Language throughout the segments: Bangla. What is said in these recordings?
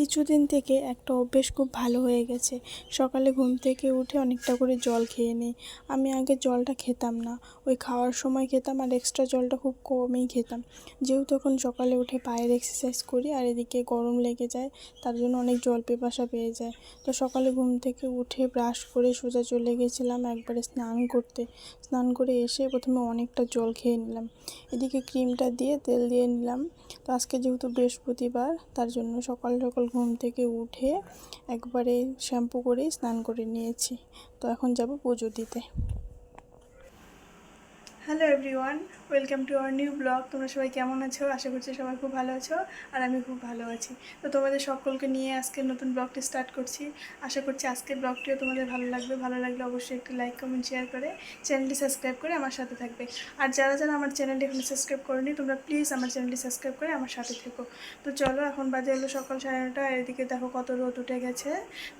কিছুদিন থেকে একটা অভ্যেস খুব ভালো হয়ে গেছে। সকালে ঘুম থেকে উঠে অনেকটা করে জল খেয়ে নিই। আমি আগে জলটা খেতাম না। ওই খাওয়ার সময় খেতাম আর এক্সট্রা জলটা খুব কমই খেতাম। যেহেতু এখন সকালে উঠে পায়ের এক্সারসাইজ করি আর এদিকে গরম লেগে যায়, তার জন্য অনেক জল পেপাসা পেয়ে যায়। তো সকালে ঘুম থেকে উঠে ব্রাশ করে সোজা চলে গেছিলাম একবারে স্নান করতে। স্নান করে এসে প্রথমে অনেকটা জল খেয়ে নিলাম। এদিকে ক্রিমটা দিয়ে তেল দিয়ে নিলাম। তো আজকে যেহেতু বৃহস্পতিবার, তার জন্য সকাল সকাল ঘুম থেকে উঠে একবারে শ্যাম্পু করে স্নান করে নিয়েছি। তো এখন যাব পুজো দিতে। Hello everyone, welcome to our new blog. তোমরা সবাই কেমন আছো? আশা করছি সবাই খুব ভালো আছো, আর আমি খুব ভালো আছি। তো তোমাদের সকলকে নিয়ে আজকে নতুন ব্লগটি স্টার্ট করছি। আশা করছি আজকের ব্লগটিও তোমাদের ভালো লাগবে। ভালো লাগলে অবশ্যই একটু লাইক, কমেন্ট, শেয়ার করে চ্যানেলটি সাবস্ক্রাইব করে আমার সাথে থাকবে। আর যারা যারা আমার চ্যানেলটি এখন সাবস্ক্রাইব করনি, তোমরা প্লিজ আমার চ্যানেলটি সাবস্ক্রাইব করে আমার সাথে থেকো। তো চলো, এখন বাজে হলো সকাল সাড়ে নটা। এদিকে দেখো কত রোদ উঠে গেছে।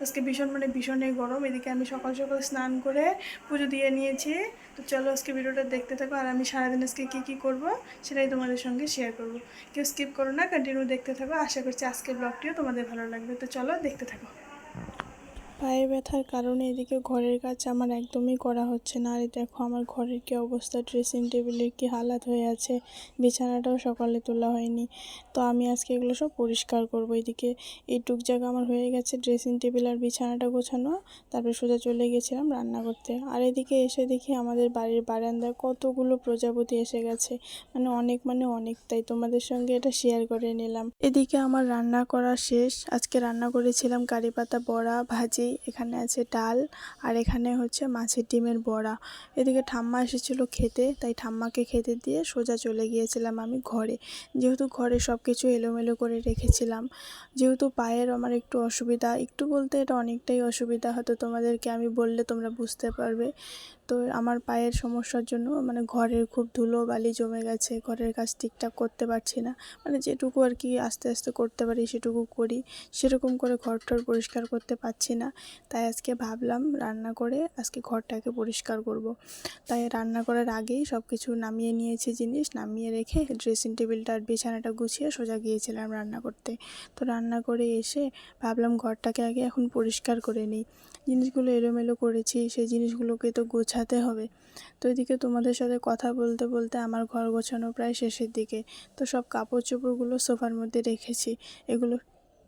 আজকে ভীষণ মানে ভীষণই গরম। এদিকে আমি সকাল সকাল স্নান করে পুজো দিয়ে নিয়েছি। তো চলো আজকে ভিডিওটা দেখতে থাকো আর আমি সারাদিন আজকে কী কী করব সেটাই তোমাদের সঙ্গে শেয়ার করব। কেউ স্কিপ করো না কন্টিনিউ দেখতে থাকো। আশা করছি আজকের ব্লগটিও তোমাদের ভালো লাগবে। তো চলো দেখতে থাকো। পায়ে ব্যথার কারণে এদিকে ঘরের কাজ আমার একদমই করা হচ্ছে না। আর দেখো আমার ঘরের কী অবস্থা ড্রেসিং টেবিলের কী হালাত হয়ে আছে, বিছানাটাও সকালে তোলা হয়নি। তো আমি আজকে এগুলো সব পরিষ্কার করব এদিকে। এইটুক জায়গা আমার হয়ে গেছে ড্রেসিং টেবিল আর বিছানাটা গোছানো, তারপরে সোজা চলে গেছিলাম রান্না করতে। আর এদিকে এসে দেখি আমাদের বাড়ির বারান্দায় কতগুলো প্রজাপতি এসে গেছে মানে অনেক মানে অনেক, তাই তোমাদের সঙ্গে এটা শেয়ার করে নিলাম। এদিকে আমার রান্না করা শেষ, আজকে রান্না করেছিলাম কারি পাতা বড়া, ভাজি এখানে আছে ডাল আর এখানে হচ্ছে মাছের ডিমের বড়া। এদিকে ঠাম্মা এসেছিল খেতে, তাই ঠাম্মাকে খেতে দিয়ে সোজা চলে গিয়েছিলাম আমি ঘরে। যেহেতু ঘরে সব কিছু এলোমেলো করে রেখেছিলাম, যেহেতু পায়ের আমার একটু অসুবিধা, একটু বলতে এটা অনেকটাই অসুবিধা, হয়তো তোমাদেরকে আমি বললে তোমরা বুঝতে পারবে। তো আমার পায়ের সমস্যার জন্য মানে ঘরের খুব ধুলো বালি জমে গেছে, ঘরের কাজ ঠিকঠাক করতে পারছি না। মানে যেটুকু আর কি আস্তে আস্তে করতে পারি সেটুকু করি, সেরকম করে ঘর টর পরিষ্কার করতে পারছি না। তাই আজকে ভাবলাম রান্না করে আজকে ঘরটাকে পরিষ্কার করব। তাই রান্না করার আগেই সব কিছু নামিয়ে নিয়েছি জিনিস, নামিয়ে রেখে ড্রেসিং টেবিলটা আর বিছানাটা গুছিয়ে সোজা গিয়েছিলাম রান্না করতে। তো রান্না করে এসে ভাবলাম ঘরটাকে আগে এখন পরিষ্কার করে নিই। জিনিসগুলো এলোমেলো করেছি, সেই জিনিসগুলোকে তো গোছাতে হবে। তো এদিকে তোমাদের সাথে কথা বলতে বলতে আমার ঘর গোছানো প্রায় শেষের দিকে। তো সব কাপড় চোপড়গুলো সোফার মধ্যে রেখেছি। এগুলো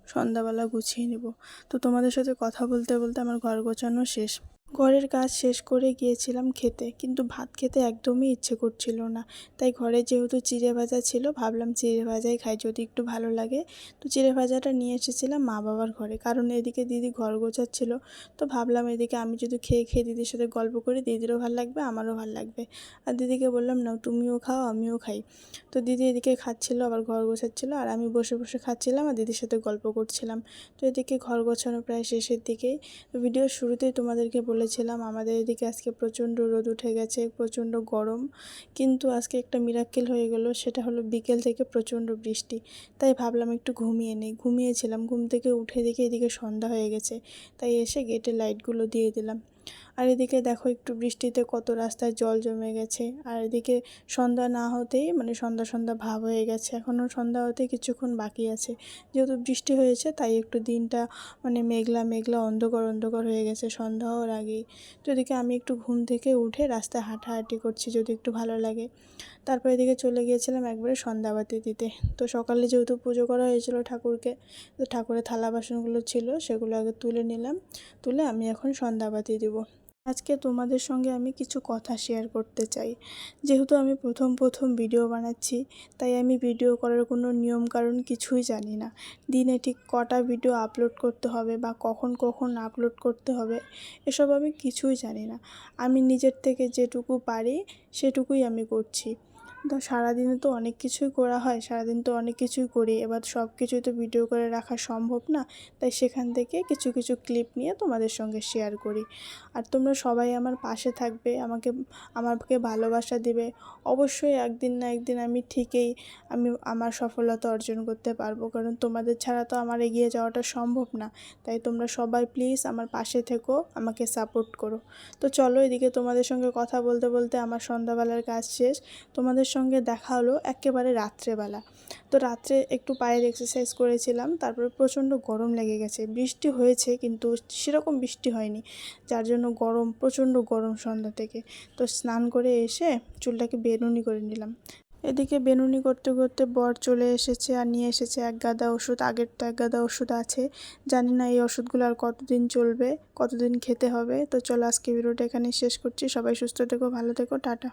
সন্ধ্যাবেলা গুছিয়ে নেব। তো তোমাদের সাথে কথা বলতে বলতে আমার ঘর গোছানো শেষ। ঘরের কাজ শেষ করে গিয়েছিলাম খেতে, কিন্তু ভাত খেতে একদমই ইচ্ছে করছিল না। তাই ঘরে যেহেতু চিড়ে ভাজা ছিল, ভাবলাম চিড়ে ভাজাই খাই, যদি একটু ভালো লাগে। তো চিড়ে ভাজাটা নিয়ে এসেছিলাম মা বাবার ঘরে। কারণ এদিকে দিদি ঘর গোছাচ্ছিল, তো ভাবলাম এদিকে আমি যদি খেয়ে খেয়ে দিদির সাথে গল্প করি, দিদিরও ভালো লাগবে, আমারও ভালো লাগবে। আর দিদিকে বললাম না তুমিও খাও, আমিও খাই। তো দিদি এদিকে খাচ্ছিল, আবার ঘর গোছাচ্ছিলো, আর আমি বসে বসে খাচ্ছিলাম আর দিদির সাথে গল্প করছিলাম। তো এদিকে ঘর গোছানো প্রায় শেষের দিকেই। তো ভিডিওর শুরুতেই তোমাদেরকে বলেছিলাম, আমাদের এদিকে আজকে প্রচণ্ড রোদ উঠে গেছে, প্রচণ্ড গরম। কিন্তু আজকে একটা মিরাক্কেল হয়ে গেল, সেটা হলো বিকেল থেকে প্রচণ্ড বৃষ্টি। তাই ভাবলাম একটু ঘুমিয়ে নেই। ঘুমিয়েছিলাম, ঘুম থেকে উঠে দেখে এদিকে সন্ধ্যা হয়ে গেছে। তাই এসে গেটে লাইটগুলো দিয়ে দিলাম। আর এদিকে দেখো একটু বৃষ্টিতে কত রাস্তায় জল জমে গেছে। আর এদিকে সন্ধ্যা না হতেই মানে সন্ধ্যা সন্ধ্যা ভাব হয়ে গেছে। এখনও সন্ধ্যা হতে কিছুক্ষণ বাকি আছে। যেহেতু বৃষ্টি হয়েছে, তাই একটু দিনটা মানে মেঘলা মেঘলা অন্ধকার অন্ধকার হয়ে গেছে সন্ধ্যা হওয়ার আগেই। তো এদিকে আমি একটু ঘুম থেকে উঠে রাস্তায় হাঁটাহাঁটি করছি যদি একটু ভালো লাগে। তারপর এদিকে চলে গিয়েছিলাম একবারে সন্ধ্যাবাতি দিতে। তো সকালে যেহেতু পুজো করা হয়েছিল ঠাকুরকে, তো ঠাকুরের থালা বাসনগুলো ছিল সেগুলো আগে তুলে নিলাম। তুলে আমি এখন সন্ধ্যাবাতি দেবো। আজকে তোমাদের সঙ্গে আমি কিছু কথা শেয়ার করতে চাই। যেহেতু আমি প্রথম প্রথম ভিডিও বানাচ্ছি, তাই আমি ভিডিও করার কোনো নিয়ম কারণ কিছুই জানি না। দিনে ঠিক কটা ভিডিও আপলোড করতে হবে বা কখন কখন আপলোড করতে হবে, এসব আমি কিছুই জানি না। আমি নিজের থেকে যেটুকু পারি, সেটুকুই আমি করছি। তো সারাদিনে তো অনেক কিছুই করা হয়, সারাদিন তো অনেক কিছুই করি। এবার সব কিছুই তো ভিডিও করে রাখা সম্ভব না, তাই সেখান থেকে কিছু কিছু ক্লিপ নিয়ে তোমাদের সঙ্গে শেয়ার করি। আর তোমরা সবাই আমার পাশে থাকবে, আমাকে আমাকে ভালোবাসা দেবে। অবশ্যই একদিন না একদিন আমি ঠিকই আমি আমার সফলতা অর্জন করতে পারব, কারণ তোমাদের ছাড়া তো আমার এগিয়ে যাওয়াটা সম্ভব না। তাই তোমরা সবাই প্লিজ আমার পাশে থেকো, আমাকে সাপোর্ট করো। তো চলো এদিকে তোমাদের সঙ্গে কথা বলতে বলতে আমার সন্ধ্যাবেলার কাজ শেষ। তোমাদের সঙ্গে দেখা হলো একেবারে রাত্রেবেলা। তো রাত্রে একটু পায়ের এক্সারসাইজ করেছিলাম, তারপরে প্রচণ্ড গরম লেগে গেছে। বৃষ্টি হয়েছে কিন্তু সেরকম বৃষ্টি হয়নি, যার জন্য গরম, প্রচণ্ড গরম সন্ধ্যা থেকে। তো স্নান করে এসে চুলটাকে বেনুনি করে নিলাম। এদিকে বেনুনি করতে করতে বর চলে এসেছে আর নিয়ে এসেছে এক গাদা ওষুধ, আগের তো এক গাদা ওষুধ আছে। জানি না এই ওষুধগুলো আর কতদিন চলবে, কতদিন খেতে হবে। তো চলো আজকে ভিডিওটা এখানে শেষ করছি। সবাই সুস্থ থেকো, ভালো থেকো, টাটা।